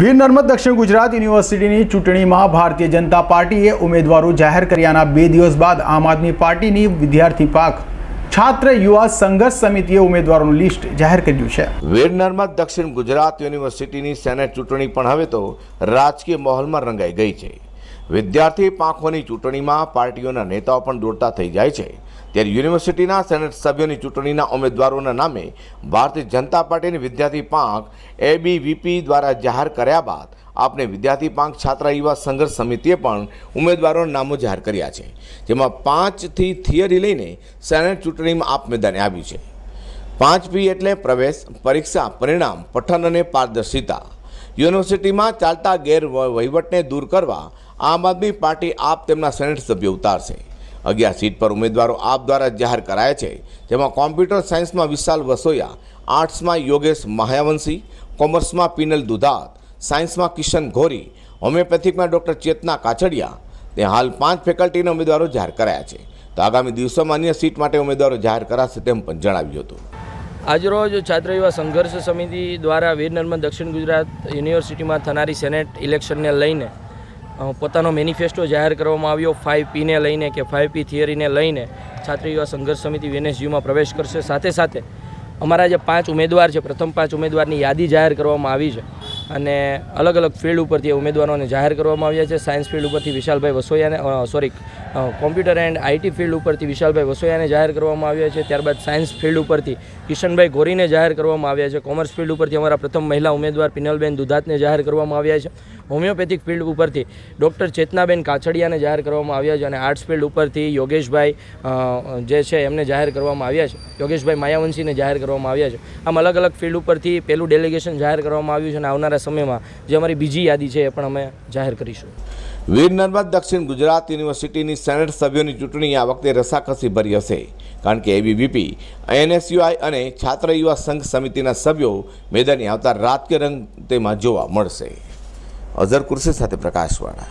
વીર નર્મદ દક્ષિણ ગુજરાત યુનિવર્સિટીની ચૂંટણીમાં ભારતીય જનતા પાર્ટીએ ઉમેદવારો જાહેર કર્યાના બે દિવસ બાદ આમ આદમી પાર્ટીની વિદ્યાર્થી પાક છાત્ર યુવા સંઘર્ષ સમિતિએ ઉમેદવારોનું લિસ્ટ જાહેર કર્યું છે. વીર નર્મદ દક્ષિણ ગુજરાત યુનિવર્સિટીની સેનેટ ચૂંટણી પણ હવે તો રાજકીય માહોલમાં રંગાઈ ગઈ છે. વિદ્યાર્થી પાંખોની ચૂંટણીમાં પાર્ટીઓના નેતાઓ પણ દોડતા થઈ જાય છે. ત્યારે યુનિવર્સિટીના સેનેટ સભ્યોની ચૂંટણીના ઉમેદવારોના નામે ભારતીય જનતા પાર્ટીની વિદ્યાર્થી પાંખ એબીવીપી દ્વારા જાહેર કર્યા બાદ આપણે વિદ્યાર્થી પાંખ છાત્ર યુવા સંઘર્ષ સમિતિએ પણ ઉમેદવારોના નામો જાહેર કર્યા છે. જેમાં પાંચથી થિયરી લઈને સેનેટ ચૂંટણીમાં આપ મેદાને આવ્યું છે. પાંચ પી એટલે પ્રવેશ, પરીક્ષા, પરિણામ, પઠન અને પારદર્શિતા. યુનિવર્સિટીમાં ચાલતા ગેર વહીવટને દૂર કરવા આમ આદમી પાર્ટી આપ તેમના સેનેટ સભ્યો ઉતારશે. અગિયાર સીટ પર ઉમેદવારો આપ દ્વારા જાહેર કરાયા છે, જેમાં કોમ્પ્યુટર સાયન્સમાં વિશાલ વસોયા, આર્ટ્સમાં યોગેશ મહાયાવંશી કોમર્સમાં પિનલ દુધાત, સાયન્સમાં કિશન ઘોરી, હોમિયોપેથિકમાં ડૉક્ટર ચેતના કાછડિયા તે હાલ પાંચ ફેકલ્ટીના ઉમેદવારો જાહેર કરાયા છે. તો આગામી દિવસોમાં અન્ય સીટ માટે ઉમેદવારો જાહેર કરાશે તેમ પણ જણાવ્યું હતું. આજરોજ છાત્ર યુવા સંઘર્ષ સમિતિ દ્વારા વીર નર્મદ દક્ષિણ ગુજરાત યુનિવર્સિટીમાં થનારી સેનેટ ઇલેક્શનને લઈને પોતાનો મેનિફેસ્ટો જાહેર કરવામાં આવ્યો. ફાઇવ પીને લઈને કે ફાઇવ પી થિયરીને લઈને છાત્ર યુવા સંઘર્ષ સમિતિ વીએનએસયુમાં પ્રવેશ કરશે. સાથે સાથે અમારા જે પાંચ ઉમેદવાર છે, પ્રથમ પાંચ ઉમેદવારની યાદી જાહેર કરવામાં આવી છે. અને અલગ અલગ ફિલ્ડ ઉપરથી ઉમેદવારોને જાહેર કરવામાં આવ્યા છે. સાયન્સ ફિલ્ડ ઉપરથી વિશાલભાઈ વસોયાને sorry computer and I T field ઉપરથી વિશાલભાઈ વસોયાને જાહેર કરવામાં આવ્યા છે. ત્યારબાદ સાયન્સ ફિલ્ડ ઉપરથી કિશનભાઈ ગોરીને જાહેર કરવામાં આવ્યા છે. કોમર્સ ફિલ્ડ ઉપરથી અમારા પ્રથમ મહિલા ઉમેદવાર પિનલબેન દુધાતને જાહેર કરવામાં આવ્યા છે. હોમિયોપેથિક ફિલ્ડ ઉપરથી ડૉક્ટર ચેતનાબેન કાછડિયાને જાહેર કરવામાં આવ્યા છે અને આર્ટ્સ ફિલ્ડ ઉપરથી યોગેશભાઈ જે છે એમને જાહેર કરવામાં આવ્યા છે. યોગેશભાઈ માયાવંશીને જાહેર કરવામાં આવ્યા છે. આમ અલગ અલગ ફિલ્ડ ઉપરથી પહેલું ડેલિગેશન જાહેર કરવામાં આવ્યું છે અને આવનારા સમયમાં જે અમારી બીજી યાદી છે એ પણ અમે જાહેર કરીશું. વીર નર્મદ દક્ષિણ ગુજરાત યુનિવર્સિટીની સેનેટ સભ્યોની ચૂંટણી આ વખતે રસાકસી ભરી હશે. કારણ કે એબીવીપી, એનએસયુઆઈ અને છાત્ર યુવા સંઘ સમિતિના સભ્યો મેદાની આવતા રાજકીય રંગ તેમાં જોવા મળશે. અઝર કુર્સી સાથે પ્રકાશવાળા.